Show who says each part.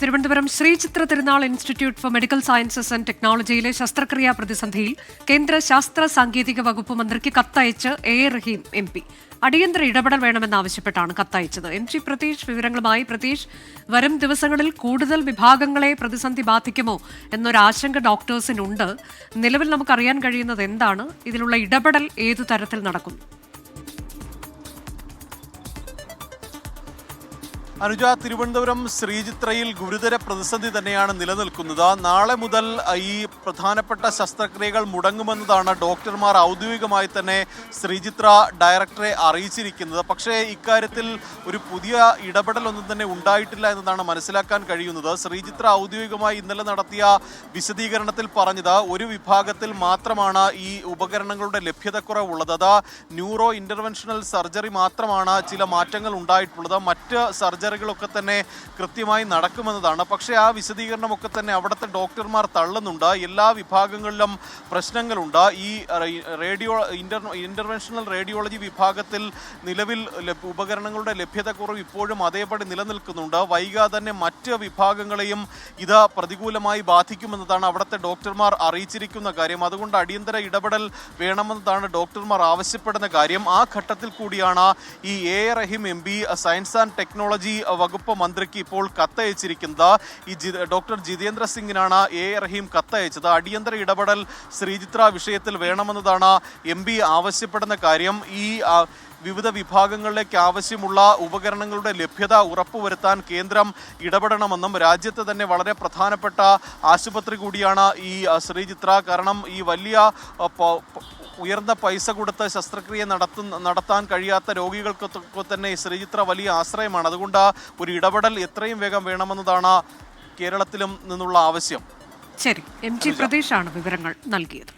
Speaker 1: Thiruvananthapuram Sree Chitra Thirunal institute for medical sciences and ടെക്നോളജിയിലെ ശസ്ത്രക്രിയാ പ്രതിസന്ധിയിൽ കേന്ദ്ര ശാസ്ത്ര സാങ്കേതിക വകുപ്പ് മന്ത്രിക്ക് കത്തയച്ച് എ റഹീം എം പി. അടിയന്തര ഇടപെടൽ വേണമെന്നാവശ്യപ്പെട്ടാണ് കത്തയച്ചത്. എം ജി പ്രതീഷ് വിവരങ്ങളുമായി പ്രതീഷ് വരും ദിവസങ്ങളിൽ കൂടുതൽ വിഭാഗങ്ങളെ പ്രതിസന്ധി ബാധിക്കുമോ? എന്നൊരാശങ്ക ഡോക്ടേഴ്സിനുണ്ട്. നിലവിൽ നമുക്കറിയാൻ കഴിയുന്നത് എന്താണ്? ഇതിലുള്ള ഇടപെടൽ ഏതു തരത്തിൽ നടക്കുന്നു
Speaker 2: അനുജ തിരുവനന്തപുരം ശ്രീചിത്രയിൽ ഗുരുതര പ്രതിസന്ധി തന്നെയാണ് നിലനിൽക്കുന്നത്. നാളെ മുതൽ ഈ പ്രധാനപ്പെട്ട ശസ്ത്രക്രിയകൾ മുടങ്ങുമെന്നതാണ് ഡോക്ടർമാർ ഔദ്യോഗികമായി തന്നെ ശ്രീചിത്ര ഡയറക്ടറെ അറിയിച്ചിരിക്കുന്നത്. പക്ഷേ ഇക്കാര്യത്തിൽ ഒരു പുതിയ ഇടപെടലൊന്നും തന്നെ ഉണ്ടായിട്ടില്ല എന്നതാണ് മനസ്സിലാക്കാൻ കഴിയുന്നത്. ശ്രീചിത്ര ഔദ്യോഗികമായി ഇന്നലെ നടത്തിയ വിശദീകരണത്തിൽ പറഞ്ഞത് ഒരു വിഭാഗത്തിൽ മാത്രമാണ് ഈ ഉപകരണങ്ങളുടെ ലഭ്യതക്കുറവുള്ളത്. അത് ന്യൂറോ ഇന്റർവെൻഷണൽ സർജറി മാത്രമാണ് ചില മാറ്റങ്ങൾ ഉണ്ടായിട്ടുള്ളത്. മറ്റ് സർജറികളൊക്കെ തന്നെ കൃത്യമായി നടക്കുമെന്നതാണ്. പക്ഷേ ആ വിശദീകരണമൊക്കെ തന്നെ അവിടുത്തെ ഡോക്ടർമാർ തള്ളുന്നുണ്ട്. എല്ലാ വിഭാഗങ്ങളിലും പ്രശ്നങ്ങളുണ്ട്. ഈ റേഡിയോ ഇന്റർ ഇന്റർവെൻഷണൽ റേഡിയോളജി വിഭാഗത്തിൽ നിലവിൽ ഉപകരണങ്ങളുടെ ലഭ്യതക്കുറവ് ഇപ്പോഴും അതേപടി നിലനിൽക്കുന്നുണ്ട്. വൈകാതെ തന്നെ മറ്റ് വിഭാഗങ്ങളെയും ഇത് പ്രതികൂലമായി ബാധിക്കുമെന്നതാണ് അവിടുത്തെ ഡോക്ടർമാർ അറിയിച്ചിരിക്കുന്ന കാര്യം. അതുകൊണ്ട് അടിയന്തര ഇടപെടൽ വേണമെന്നതാണ് ഡോക്ടർമാർ ആവശ്യപ്പെടുന്ന കാര്യം. ആ ഘട്ടത്തിൽ കൂടിയാണ് ഈ A Rahim M science and technology വകുപ്പ് മന്ത്രിക്ക് ഇപ്പോൾ കത്തയച്ചിരിക്കുന്നത് ഈ ഡോക്ടർ ജിതേന്ദ്ര സിംഗിനാണ് എ റഹീം കത്തയച്ചത്. അടിയന്തര ഇടപെടൽ ശ്രീചിത്ര വിഷയത്തിൽ വേണമെന്നതാണ് എം ആവശ്യപ്പെടുന്ന കാര്യം. ഈ വിവിധ വിഭാഗങ്ങളിലേക്ക് ആവശ്യമുള്ള ഉപകരണങ്ങളുടെ ലഭ്യത ഉറപ്പുവരുത്താൻ കേന്ദ്രം ഇടപെടണമെന്നും രാജ്യത്ത് തന്നെ വളരെ പ്രധാനപ്പെട്ട ആശുപത്രി കൂടിയാണ് ഈ ശ്രീചിത്ര. കാരണം ഈ വലിയ ഉയർന്ന പൈസ കൊടുത്ത് ശസ്ത്രക്രിയ നടത്തുന്ന നടത്താൻ കഴിയാത്ത രോഗികൾക്കൊക്കെ തന്നെ ഈ ശ്രീചിത്ര വലിയ ആശ്രയമാണ്. അതുകൊണ്ട് ഒരു ഇടപെടൽ എത്രയും വേഗം വേണമെന്നതാണ് കേരളത്തിലും നിന്നുള്ള ആവശ്യം.
Speaker 1: ശരി. എം ജി പ്രതീഷാണ് വിവരങ്ങൾ നൽകിയത്.